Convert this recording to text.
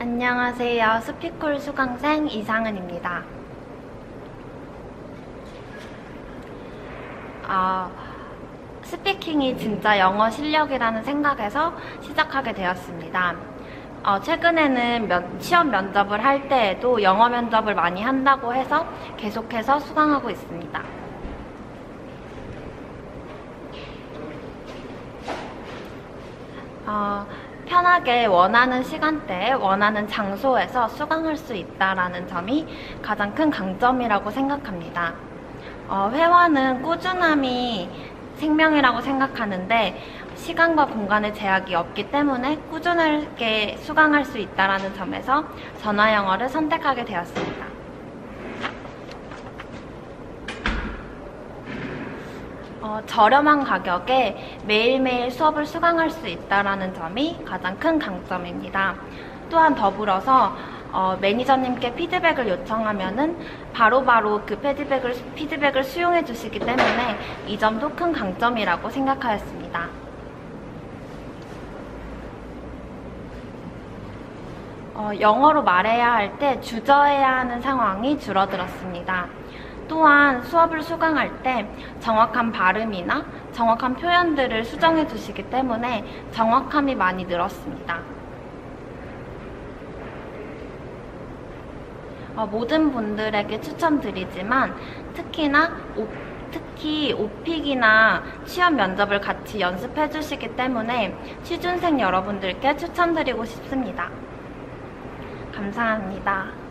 안녕하세요. 스피콜 수강생 이상은입니다. 아, 스피킹이 진짜 영어 실력이라는 생각에서 시작하게 되었습니다. 어, 최근에는 면- 시험 면접을 할 때에도 영어 면접을 많이 한다고 해서 계속해서 수강하고 있습니다. 어, 편하게 원하는 시간대에 원하는 장소에서 수강할 수 있다라는 점이 가장 큰 강점이라고 생각합니다. 어, 회화는 꾸준함이 생명이라고 생각하는데 시간과 공간의 제약이 없기 때문에 꾸준하게 수강할 수 있다라는 점에서 전화 영어를 선택하게 되었습니다. 어, 저렴한 가격에 매일매일 수업을 수강할 수 있다는 점이 가장 큰 강점입니다. 또한 더불어서 어, 매니저님께 피드백을 요청하면은 바로바로 그 피드백을, 피드백을 수용해 주시기 때문에 이 점도 큰 강점이라고 생각하였습니다. 어, 영어로 말해야 할 때 주저해야 하는 상황이 줄어들었습니다. 또한 수업을 수강할 때 정확한 발음이나 정확한 표현들을 수정해 주시기 때문에 정확함이 많이 늘었습니다. 어, 모든 분들에게 추천드리지만 특히나 오- 특히 오픽이나 취업 면접을 같이 연습해 주시기 때문에 취준생 여러분들께 추천드리고 싶습니다. 감사합니다.